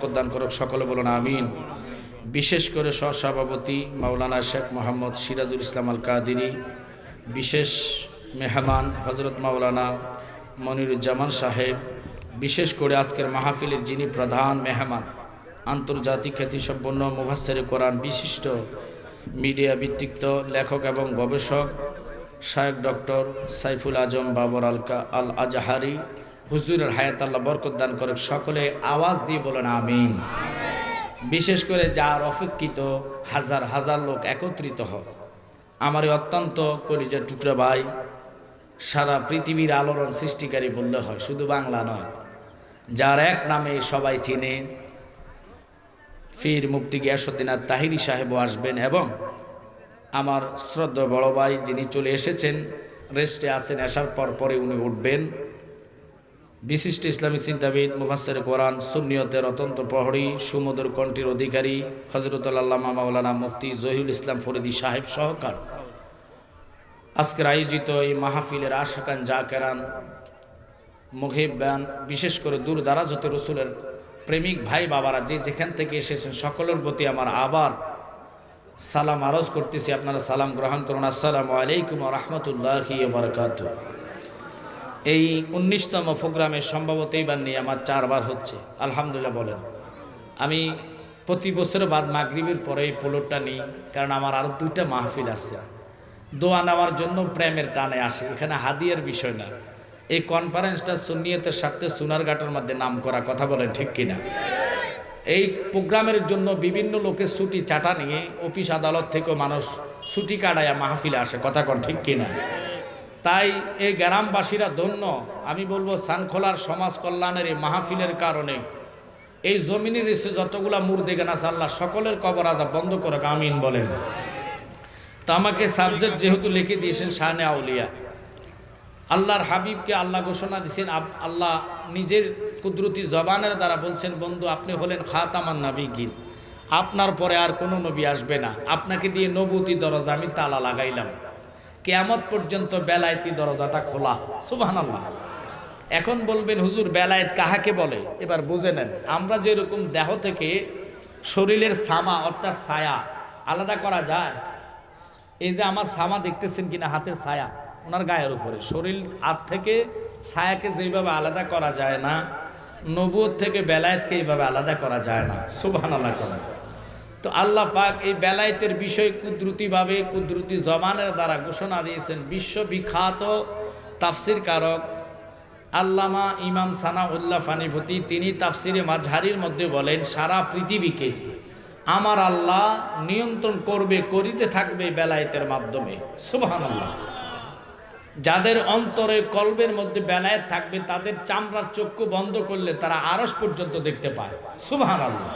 বরকত দান করুক, সকলে বলুন আমিন। বিশেষ করে সহসভাপতি মাওলানা শেখ মোহাম্মদ সিরাজুল ইসলাম আল কাদিরি বিশেষ মেহমান হজরত মাওলানা মনিরুজ্জামান সাহেব, বিশেষ করে আজকের মাহফিলের যিনি প্রধান মেহমান, আন্তর্জাতিক খ্যাতিসম্পন্ন মুভাসের কোরআন বিশিষ্ট মিডিয়া ভিত্তিক লেখক এবং গবেষক শায়েক ডক্টর সাইফুল আজম বাবর আলকা আল আজাহারি হুজুরের হায়াত আল্লাহ বরকত দান করে সকলে আওয়াজ দিয়ে বলেন, আমিন। বিশেষ করে যার অপেক্ষিত হাজার হাজার লোক একত্রিত হয় আমার এই অত্যন্ত কলিজার টুকরা ভাই, সারা পৃথিবীর আলোড়ন সৃষ্টিকারী বললে হয়, শুধু বাংলা নয়, যার এক নামে সবাই চিনে। ফির মুফতি গিয়াসুদ্দিন আর তাহিরি সাহেবও আসবেন এবং আমার শ্রদ্ধা বড় ভাই যিনি চলে এসেছেন রেস্টে আছেন, আসার পর পরে উনি উঠবেন। বিশিষ্ট ইসলামিক চিন্তাবিদ মুফাসের কোরআন, সুন্নিয়তের অত্যন্ত প্রহরী, সুমধুর কণ্ঠের অধিকারী হজরতুল্লাহ মাওলানা মুফতি জহিরুল ইসলাম ফরিদি সাহেব সহকার। আজকের আয়োজিত এই মাহফিলের আশাকান জাকেরান মুহিবান বিশেষ করে দূর দারাজ হতে রসুলের প্রেমিক ভাই বাবারা যে যেখান থেকে এসেছেন, সকলের প্রতি আমার আবার সালাম আরজ করতেছি। আপনারা সালাম গ্রহণ করুন। আসসালামু আলাইকুম রহমতুল্লাহি বারকাত এই উনিশতম প্রোগ্রামে সম্ভবত এইবার নিয়ে আমার চারবার হচ্ছে। আলহামদুলিল্লাহ বলেন। আমি প্রতি বছর বাদ মাগরিবের পরে এই পোলোরটা নিই, কারণ আমার আরও দুইটা মাহফিল আছে। দোয়া নেওয়ার জন্য প্রেমের টানে আসে, এখানে হাদিয়ার বিষয় না। এই কনফারেন্সটা সুন্নিয়তের স্বার্থে সোনারঘাটের মধ্যে নাম করা কথা বলেন, ঠিক কিনা? এই প্রোগ্রামের জন্য বিভিন্ন লোকের ছুটি চাটা নিয়ে অফিস আদালত থেকেও মানুষ ছুটি কাটাইয়া মাহফিলে আসে, কথা কন ঠিক কিনা? তাই এই গ্রামবাসীরা ধন্য। আমি বলব, সানখোলার সমাজ কল্যাণের এই মাহফিলের কারণে। এই জমিনের এসে যতগুলা মুর্দে গান আল্লাহ সকলের কবর আজাব বন্ধ করে আমিন বলেন। তা আমাকে সাবজেক্ট যেহেতু লিখে দিয়েছেন শাহনে আউলিয়া। আল্লাহর হাবিবকে আল্লাহ ঘোষণা দিয়েছেন আল্লাহ নিজের কুদরতি জবানের দ্বারা বলছেন, বন্ধু, আপনি হলেন খাতামান নাবি গিন আপনার পরে আর কোনো নবী আসবে না। আপনাকে দিয়ে নবতী দরজা আমি তালা লাগাইলাম। কেয়ামত পর্যন্ত বেলায়েতি দরজাটা খোলা। সুবাহ আল্লাহ এখন বলবেন, হুজুর, বেলায়েত কাহাকে বলে? এবার বুঝে নেন। আমরা যেরকম দেহ থেকে শরীরের সামা অর্থাৎ ছায়া, আলাদা করা যায়। এই যে আমার সামা দেখতেছেন কিনা, হাতের ছায়া, ওনার গায়ের উপরে। শরীর হাত থেকে ছায়াকে যেভাবে আলাদা করা যায় না নবুয় থেকে বেলায়েতকে এইভাবে আলাদা করা যায় না। সুবাহান আল্লাহ করা তো আল্লাহ পাক এই বেলায়েতের বিষয় কুদরতিভাবে কুদরতি জমানের দ্বারা ঘোষণা দিয়েছেন বিশ্ববিখ্যাত তাফসির কারক আল্লামা ইমাম সানা উল্লাহ ফানিভূতি। তিনি তাফসিরে মাঝহারির মধ্যে বলেন, সারা পৃথিবীকে আমার আল্লাহ নিয়ন্ত্রণ করবে, করিতে থাকবে বেলায়েতের মাধ্যমে। সুবাহান আল্লাহ যাদের অন্তরে কলবের মধ্যে বেলায়েত থাকবে, তাদের চামড়ার চক্ষু বন্ধ করলে তারা আরস পর্যন্ত দেখতে পায়। সুবাহান আল্লাহ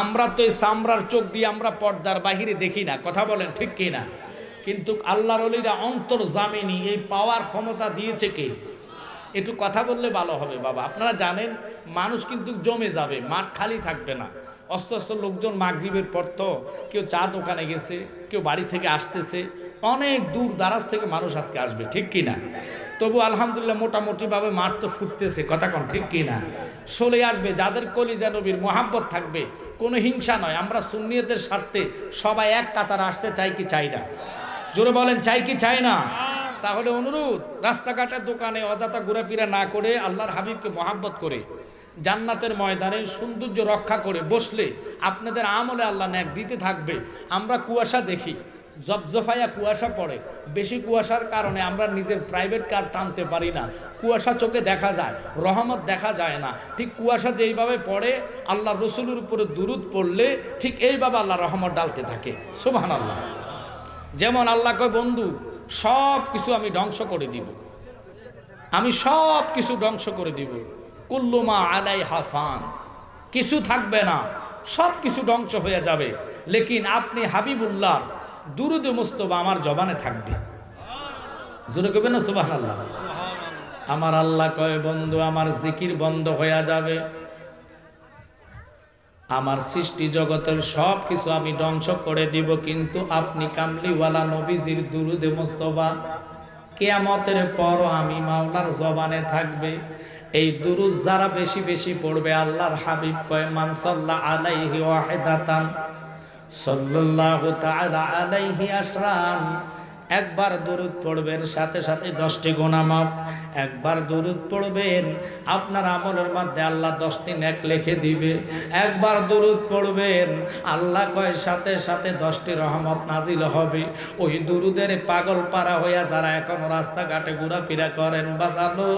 আমরা তো এই চামড়ার চোখ দিয়ে আমরা পর্দার বাহিরে দেখি না, কথা বলেন ঠিক কি না? কিন্তু আল্লাহর অলিরা অন্তর জামিনী এই পাওয়ার ক্ষমতা দিয়েছে কে? একটু কথা বললে ভালো হবে বাবা। আপনারা জানেন, মানুষ কিন্তু জমে যাবে, মাঠ খালি থাকবে না। অস্ত অস্ত লোকজন মাগরীবের পর তো কেউ চা দোকানে গেছে, কেউ বাড়ি থেকে আসতেছে, অনেক দূর দারাজ থেকে মানুষ আজকে আসবে, ঠিক কি না? তবু আলহামদুলিল্লাহ মোটামুটিভাবে মাঠ তো ফুটতেছে, কথা কন ঠিক কি না? চলে আসবে, যাদের কলিজা নবীর মোহাব্বত থাকবে, কোনো হিংসা নয়, আমরা সুন্নিয়তের স্বার্থে সবাই এক কাতার আসতে চাই কি চাই না? জোরে বলেন, চাই কি চাই না? তাহলে অনুরোধ রাস্তাঘাটের দোকানে অযথা ঘোরাফেরা না করে আল্লাহর হাবিবকে মহাব্বত করে, জান্নাতের ময়দানে সৌন্দর্য রক্ষা করে বসলে আপনাদের আমলে আল্লাহ ন্যাক দিতে থাকবে। আমরা কুয়াশা দেখি জফজফাইয়া কুয়াশা পড়ে। বেশি কুয়াশার কারণে আমরা নিজের প্রাইভেট কার টানতে পারি না। কুয়াশা চোখে দেখা যায়, রহমত দেখা যায় না। ঠিক কুয়াশা যেইভাবে পড়ে, আল্লাহ রসুলের উপরে দুরুদ পড়লে ঠিক এইভাবে আল্লাহ রহমত ডালতে থাকে। সুবাহ আল্লাহ যেমন আল্লাহ কয়, বন্ধু সব কিছু আমি ধ্বংস করে দিব। আমি সব কিছু ধ্বংস করে দিব। কুল্লুমা আলাই হাফান কিছু থাকবে না। সব কিছু ধ্বংস হয়ে যাবে। লেকিন আপনি হাবিবুল্লাহ দুরুদ মুস্তবা আমার জবানে থাকবে। জোরে কবে না সুবাহ আল্লাহ আমার আল্লাহ কয়, বন্ধু, আমার জিকির বন্ধ হয়ে যাবে। আমার সৃষ্টি জগতের সব কিছু আমি ধ্বংস করে দিব, কিন্তু আপনি কামলিওয়ালা নবীজির দুরুদে মোস্তফা কেয়ামতের পর আমি মাওলার জবানে থাকবে। এই দুরুজ যারা বেশি বেশি পড়বে, আল্লাহর হাবিব কয় মানসাল্লাহ আলাইহি ওয়াহিদাতান। সাল্লাল্লাহু তাআলা আলাইহি আসরান একবার দরুদ পড়বেন, সাথে সাথে দশটি গোনা মাপ একবার দরুদ পড়বেন, আপনার আমলের মধ্যে আল্লাহ দশটি নেক লিখে দিবে। একবার দরুদ পড়বেন, আল্লাহ কয় সাথে সাথে দশটি রহমত নাজিল হবে। ওই দুরুদের পাগল পাড়া হইয়া যারা এখনও রাস্তাঘাটে ঘোরাফেরা করেন বাজালো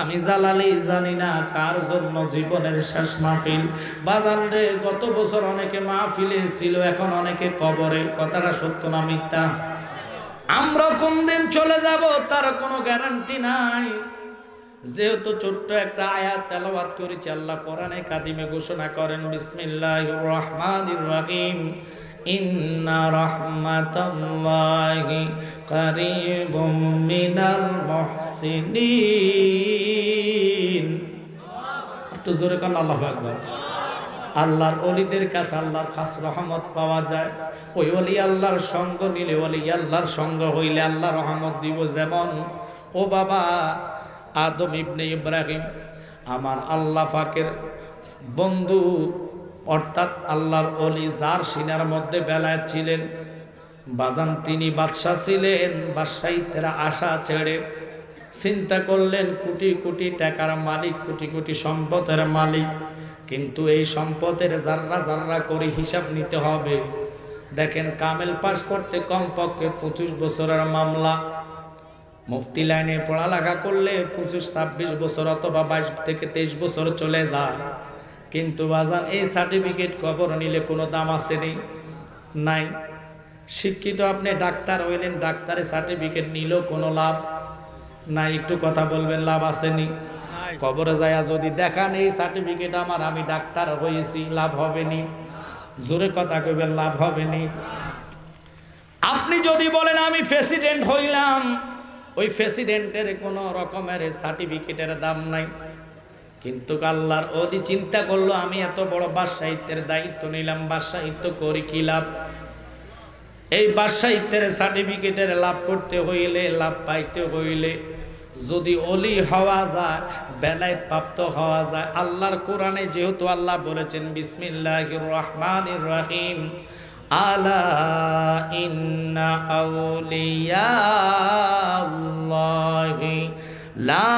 আমি জালালি জানি না কার জন্য জীবনের শেষ মাহফিল। বাজান রে, গত বছর অনেকে মাহফিলে ছিল, এখন অনেকে কবরে। কথাটা সত্য না মিথ্যা? আমরা কোন দিন চলে যাব তার কোনো গ্যারান্টি নাই। যেহেতু ছোট্ট একটা আয়াত তেলাওয়াত করেছি, আল্লাহ কোরআনে কাদিমে ঘোষণা করেন, বিসমিল্লাহির রহমানির রহিম। ইন্না রাহমাতাল্লাহি কারীবুম মিনাল মুহসিনিন। একটু জোরে আল্লাহু আকবার। আল্লাহর অলিদের কাছে আল্লাহর খাস রহমত পাওয়া যায়। ওই অলি আল্লাহর সঙ্গ নিলে অলি আল্লাহর সঙ্গ হইলে আল্লাহ রহমত দিব যেমন, ও বাবা, আদম ইবনে ইব্রাহিম, আমার আল্লাহ ফাকের বন্ধু, অর্থাৎ আল্লাহর অলি যার সিনার মধ্যে বেলায় ছিলেন, বাজান তিনি বাদশাহ ছিলেন বাদশাহিতের আশা ছেড়ে চিন্তা করলেন, কোটি কোটি টাকার মালিক, কোটি কোটি সম্পদের মালিক কিন্তু এই সম্পদের জাররা জাররা করে হিসাব নিতে হবে। দেখেন, কামেল পাশ করতে কমপক্ষে পঁচিশ বছরের মামলা। মুফতি লাইনে পড়ালেখা করলে পঁচিশ, ছাব্বিশ বছর অথবা বাইশ থেকে তেইশ বছর চলে যায়। কিন্তু বাজান, এই সার্টিফিকেট কবর নিলে কোনো দাম আসেনি নাই শিক্ষিত আপনি ডাক্তার হইলেন, ডাক্তারের সার্টিফিকেট নিলেও কোনো লাভ নাই। একটু কথা বলবেন, লাভ আসেনি কবরে যায়া, যদি দেখান এই সার্টিফিকেট আমার, আমি ডাক্তার হয়েছি, লাভ হবে নি জোরে কথা কইবেন, লাভ হবে নি আপনি যদি বলেন, আমি প্রেসিডেন্ট হইলাম, ওই প্রেসিডেন্টের কোনো রকমের সার্টিফিকেটের দাম নাই। কিন্তু আল্লাহর ওদি চিন্তা করল, আমি এত বড় বাদশাহিত্যের দায়িত্ব নিলাম বাদশাহিত্য করি কি লাভ? এই বাদশাহিত্যের সার্টিফিকেটের লাভ করতে হইলে, লাভ পাইতে হইলে যদি অলি হওয়া যায়, বেলায় প্রাপ্ত হওয়া যায়, আল্লাহর কোরআনে যেহেতু আল্লাহ বলেছেন বিসমিল্লাহির রহমানির রহিম আলা লা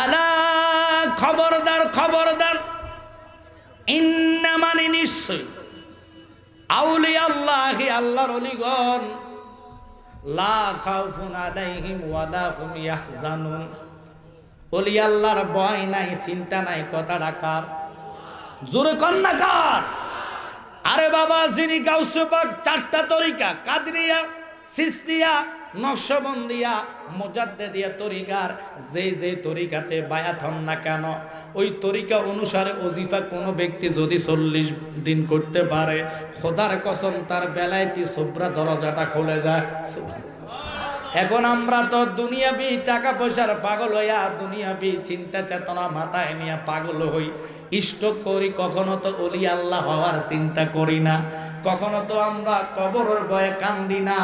আলা খবরদার খবরদার ইন্না মানে নিশ্চয় আউলি আল্লাহ আল্লাহর অলিগণ। লা অলি ভয় নাই, চিন্তা নাই কথা আরে বাবা, যিনি গাউসে পাক চারটা তরিকা, কাদরিয়া সিস্তিয়া নকশবন্দিয়া, মোজাদ্দেদিয়া তরিকার যে যে তরিকাতে বায়াত হন না কেন, ওই তরিকা অনুসারে অজিফা কোনো ব্যক্তি যদি চল্লিশ দিন করতে পারে, খোদার কসম তার বেলায়তি সোবরা দরজাটা খুলে যায়। এখন আমরা তো দুনিয়াবি টাকা পয়সার পাগল হইয়া দুনিয়াবি চিন্তা চেতনা মাথায় নিয়ে পাগল হই। ইষ্ট করি, কখনো তো অলি আল্লাহ হওয়ার চিন্তা করি না। কখনো তো আমরা কবরের ভয়ে কান্দি না।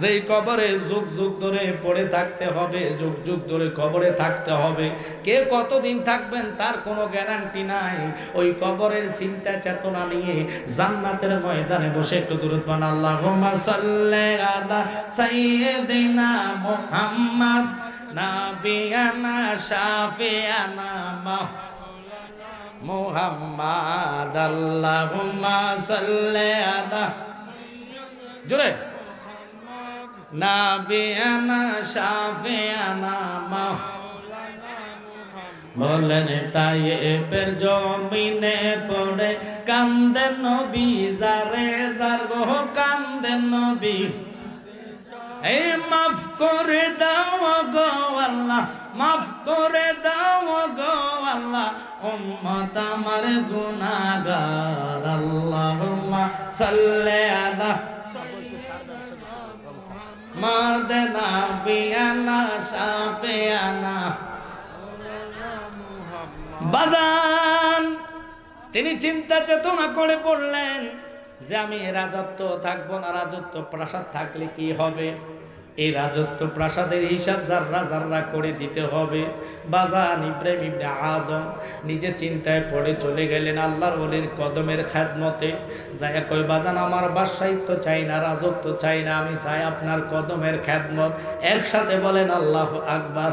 যেই কবরে যুগ যুগ ধরে পড়ে থাকতে হবে, যুগ যুগ ধরে কবরে থাকতে হবে। কে কতদিন থাকবেন তার কোনো গ্যারান্টি নাই। ওই কবরের চিন্তা চেতনা নিয়ে জান্নাতের ময়দানে বসে একটু দূরত বান আল্লাহ মুহাম্মদ, নাবিয়ানা, শাফিয়ানা, মাহ মুহাম্মাদ, আল্লাহুম্মা সাল্লি আলা জোরে। নাবিয়ানা, শাফিয়ানা বলেন তাই এপের জমিনে পড়ে কান্দেন নবী, যারে যার গো কান্দেন নবী। এই মাফ করে দাও গো আল্লাহ মাফ করে দাও গো আল্লাহ, উম্মত আমার গুনাহগার। আল্লাহুম্মা সাল্লি আলা মাদনা বিয়ানা শাফিয়ানা। বাজার তিনি চিন্তা চেতনা করে পড়লেন যে আমি রাজত্ব থাকব না, রাজত্ব প্রাসাদ থাকলে কি হবে? এই রাজত্ব প্রাসাদের হিসাব জাররা জাররা করে দিতে হবে। বাজান ইব্রাহিম ইবনে আদম নিজে চিন্তায় পড়ে চলে গেলেন আল্লাহর ওলির কদমের খ্যাতমতে যাই কই বাজান, আমার বাসায়িত্ব চাই না, রাজত্ব চাই না, আমি চাই আপনার কদমের খ্যাতমত একসাথে বলেন, আল্লাহ আকবার।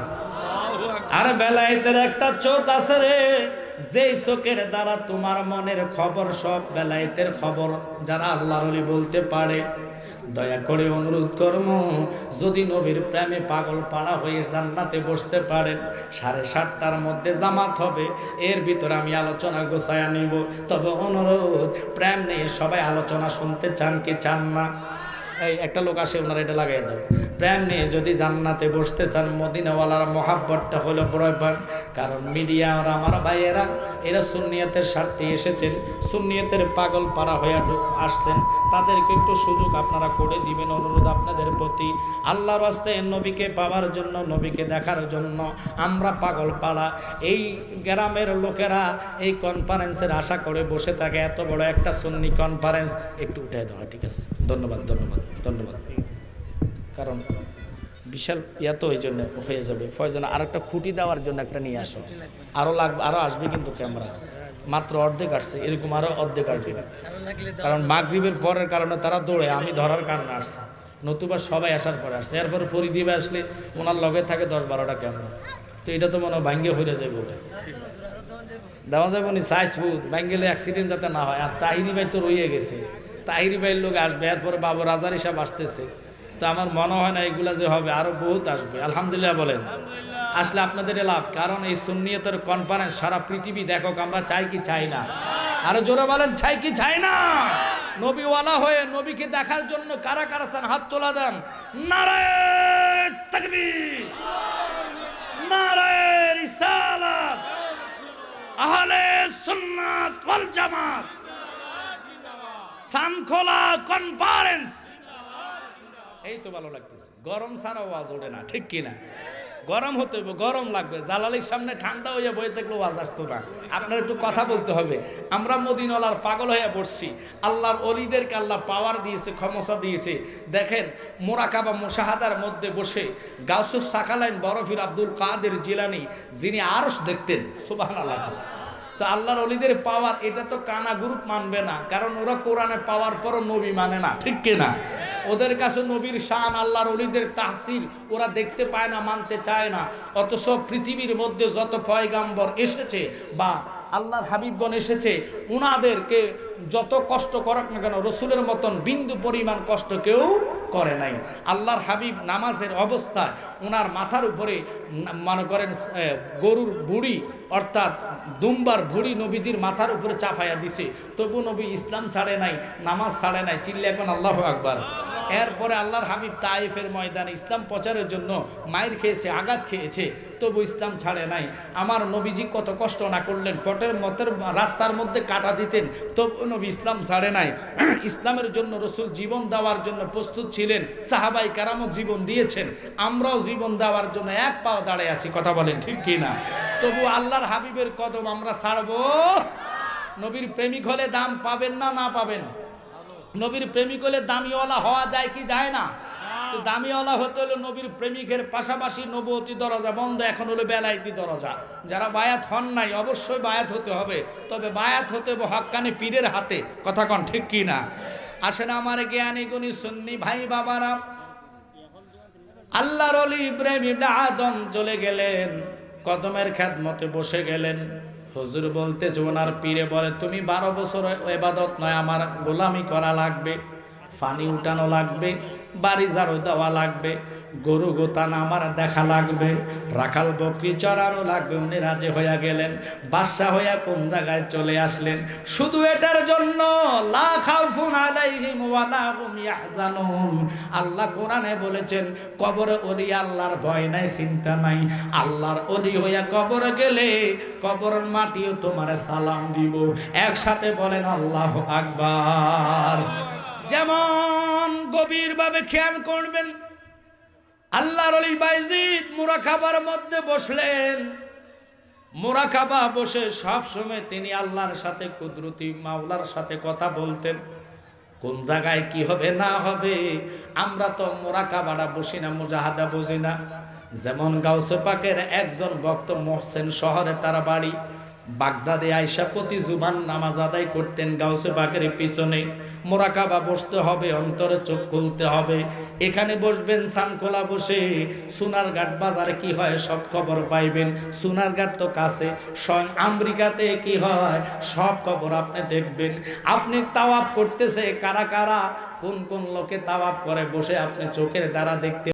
আর বেলায়েতের একটা চোখ আছে রে। যেই চোখের দ্বারা তোমার মনের খবর সব বেলায়েতের খবর, যারা আল্লাহর বলতে পারে, দয়া করে অনুরোধ করম যদি নবীর প্রেমে পাগল পাড়া হয়ে জান্নাতে বসতে পারেন সাড়ে সাতটার মধ্যে জামাত হবে, এর ভিতরে আমি আলোচনা গোছায়া নিব। তবে অনুরোধ, প্রেম নিয়ে সবাই আলোচনা শুনতে চান কি চান না? এই একটা লোক আসে, ওনারা এটা লাগাই দাও। প্রেম নিয়ে যদি জান্নাতে বসতে চান, মদিনাওয়ালার মহাব্বতটা হলো প্রয়োজন কারণ মিডিয়া আর আমার ভাইয়েরা, এরা সুন্নিয়তের স্বার্থে এসেছেন, সুন্নিয়তের পাগল পাড়া হয়ে আসছেন। তাদেরকে একটু সুযোগ আপনারা করে দিবেন, অনুরোধ আপনাদের প্রতি। আল্লাহর রাস্তায় নবীকে পাওয়ার জন্য, নবীকে দেখার জন্য আমরা পাগল পাড়া। এই গ্রামের লোকেরা এই কনফারেন্সের আশা করে বসে থাকে। এত বড় একটা সুন্নি কনফারেন্স একটু উঠে দেওয়া, ঠিক আছে? ধন্যবাদ ধন্যবাদ। ধন্যবাদ। কারণ বিশাল ইয়া তো ওই জন্য হয়ে যাবে। ফয়জন আর একটা খুঁটি দেওয়ার জন্য একটা নিয়ে আসো। আরও লাগবে আরও আসবে কিন্তু ক্যামেরা মাত্র অর্ধেক আসছে, এরকম আরও অর্ধেক আসবে। কারণ মাগরীবের পরের কারণে তারা দৌড়ে, আমি ধরার কারণে আসছে। নতুবা সবাই আসার পরে আসছে। এরপরে ফরিদ্বীপে আসলে ওনার লগে থাকে দশ বারোটা ক্যামেরা তো এটা তো মনে হয় ভাঙ্গে হয়ে যায় বলে। দেওয়া যাবে উনি চাইসবু ব্যাঙ্গেলে অ্যাক্সিডেন্ট যাতে না হয়। আর তাহিরি ভাই তো রয়ে গেছে। তাহিরি ভাইয়ের লোক আসবে, এরপরে বাবু রাজার হিসাব আসতেছে। তো আমার মনে হয় না এগুলা যে হবে, আরও বহুত আসবে। আলহামদুলিল্লাহ বলেন। আসলে আপনাদের লাভ, কারণ এই সুন্নিয়তের কনফারেন্স সারা পৃথিবী দেখো, আমরা চাই কি চাই না। আরও জোরে বলেন, চাই কি চাই না? নবীওয়ালা হয়ে নবীকে দেখার জন্য কারা কারা চান হাত তোলা দেন। সুন্নাত ওয়াল জামাত। সানখোলা কনফারেন্স এই তো ভালো লাগতেছে। গরম ছাড়া ওয়াজ ওঠে না, ঠিক কিনা? গরম হতে হবে গরম লাগবে। জালালির সামনে ঠান্ডা হয়ে বয়ে থাকলে ওয়াজ আসতো না। আপনার একটু কথা বলতে হবে। আমরা মদিনলার পাগল হয়ে পড়ছি। আল্লাহর অলিদেরকে আল্লাহ পাওয়ার দিয়েছে, ক্ষমতা দিয়েছে। দেখেন, মোরাকাবা মোশাহাদার মধ্যে বসে গাউসুস সাকালাইন বরফির আব্দুল কাদের জিলানি, যিনি আরস দেখতেন। সুবাহ আল্লাহ তো আল্লাহর অলিদের পাওয়ার এটা তো কানা গ্রুপ মানবে না, কারণ ওরা কোরআনে পাওয়ার পরও নবী মানে না, ঠিক কিনা ওদের কাছে নবীর শান, আল্লাহর অলিদের তাহসিল ওরা দেখতে পায় না, মানতে চায় না। অথচ পৃথিবীর মধ্যে যত পয়গাম্বর এসেছে বা আল্লাহর হাবিবগণ এসেছে, উনাদেরকে যত কষ্ট করক না কেন, রসুলের মতন বিন্দু পরিমাণ কষ্ট কেউ করে নাই। আল্লাহর হাবিব নামাজের অবস্থায় ওনার মাথার উপরে মনে করেন গরুর বুড়ি অর্থাৎ দুম্বার ভুড়ি নবীজির মাথার উপরে চাপাইয়া দিছে। তবু নবী ইসলাম ছাড়ে নাই, নামাজ ছাড়ে নাই চিল্লে এখন আল্লাহ আকবার। এরপরে আল্লাহর হাবিব তাইফের ময়দানে ইসলাম প্রচারের জন্য মায়ের খেয়েছে, আঘাত খেয়েছে। তবু ইসলাম ছাড়ে নাই। আমার নবীজি কত কষ্ট না করলেন পটের মতের রাস্তার মধ্যে কাটা দিতেন, তবু নবী ইসলাম ছাড়ে নাই। ইসলামের জন্য রসুল জীবন দেওয়ার জন্য প্রস্তুত ছিলেন, সাহাবাই কারামত জীবন দিয়েছেন। আমরাও জীবন দেওয়ার জন্য এক পাও দাঁড়ায় আছি, কথা বলেন ঠিক কি না? তবু আল্লাহর হাবিবের কদম আমরা ছাড়বো। নবীর প্রেমিক হলে দাম পাবেন না না পাবেন? নবীর প্রেমিক হলে দামিওয়ালা হওয়া যায় কি যায় না? তো দামিওয়ালা হতে হলে নবীর প্রেমিকের পাশাপাশি নবতী দরজা বন্ধ, এখন হলো বেলাইতি দরজা। যারা বায়াত হন নাই, অবশ্যই বায়াত হতে হবে। তবে বায়াত হতে হবে হক্কানি পীরের হাতে। কথা কন ঠিক কি না? আসেন আমার জ্ঞানী গুণী সুন্নি ভাই বাবারা। আল্লাহর ইব্রাহিম ইবনে আদম চলে গেলেন, কদমের খ্যাতমতে বসে গেলেন। হুজুর বলতেছে ওনার পীরে বলে, তুমি বারো বছর এবাদত নয়, আমার গোলামি করা লাগবে, ফানি উঠানো লাগবে বাড়ি ঝাড়ু দেওয়া লাগবে, গরু গোতান আমার দেখা লাগবে, রাখাল বকরি চড়ানো লাগবে, উনি রাজে হইয়া গেলেন, বাদশাহ হইয়া কোন জায়গায় চলে আসলেন? শুধু এটার জন্য আল্লাহ কোরআনে বলেছেন, কবরে ওলি আল্লাহর ভয় নাই, চিন্তা নাই। আল্লাহর অলি হইয়া কবর গেলে কবরের মাটিও তোমারে সালাম দিব। একসাথে বলেন, আল্লাহ আকবার। যেমন গভীরভাবে খেয়াল করবেন, আল্লাহর অলি বাইজিদ মধ্যে বসলেন। মোরাকাবা বসে সব সময় তিনি আল্লাহর সাথে কুদরতি, মাওলার সাথে কথা বলতেন। কোন জায়গায় কি হবে, না হবে, আমরা তো মোরাকাবাটা বসি না, মুজাহাদা বুঝি না। যেমন গাউসে পাকের একজন ভক্ত মোহসেন শহরে তার বাড়ি বাগদাদে আয়সা প্রতি জুবান নামাজ আদায় করতেন গাউসে পাকের পিছনে। মোরাকাবা বসতে হবে, অন্তরে চোখ খুলতে হবে। এখানে বসবেন সানকোলা বসে। সোনারঘাট বাজারে কি হয়, সব খবর পাইবেন। সোনারঘাট তো কাছে, স্বয়ং আমেরিকাতে কি হয়, সব খবর আপনি দেখবেন। আপনি তাওয়াপ করতেছে, কারা কারা, কোন কোন লোকে তাওয়াপ করে, বসে আপনি চোখের দ্বারা দেখতে